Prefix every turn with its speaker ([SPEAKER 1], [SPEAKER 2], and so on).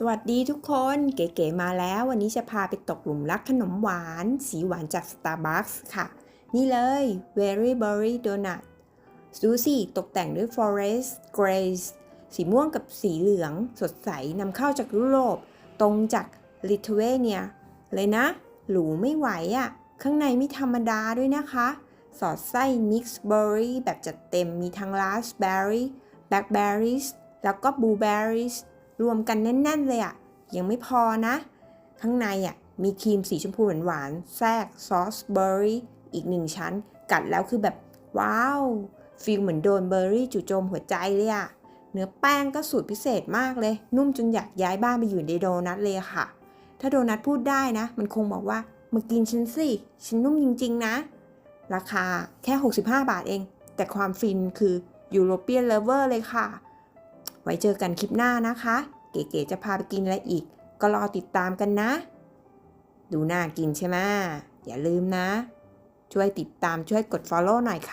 [SPEAKER 1] สวัสดีทุกคนเก๋ๆมาแล้ว วันนี้จะพาไปตกหลุมรักขนมหวาน สีหวานจาก Starbucks ค่ะ นี่เลย Very Berry Donut ดูสิตกแต่งด้วย Forest Grace สีม่วงกับสีเหลืองสดใสนำเข้าจากยุโรป ตรงจากลิทัวเนีย เลยนะ หรูไม่ไหวอะ่ะ ข้างในไม่ธรรมดาด้วยนะคะ สอดไส้ Mix Berry แบบจัดเต็มมีทั้ง Raspberry Blackberries แล้วก็ Blueberries รวมกันแน่น ๆ เลยอะ่ะ ยังไม่พอนะ ข้างในอะมีครีมสีชมพูหวานๆแทรกซอสเบอร์รี่อีกหนึ่งชั้น กัดแล้วคือแบบ ว้าวฟีลเหมือนโดนเบอร์รี่จู่โจมหัวใจเลยอะเนื้อแป้งก็สูตรพิเศษมากเลย นุ่มจนอยากย้ายบ้านไปอยู่ในโดนัทเลยค่ะ ถ้าโดนัทพูดได้นะ มันคงบอกว่ามากินฉันสิ ฉันนุ่มจริง ๆ นะ ราคาแค่ 65 บาทเอง แต่ความฟินคือยูโรเปียนเลเวอร์เลยค่ะ ว้เจอกันคลิปหน้านะคะ เก๋ๆจะพาไปกินอะไรอีก ก็รอติดตามกันนะ ดูน่ากินใช่ไหมอย่าลืมนะ ช่วยติดตามช่วยกด Follow หน่อยค่ะ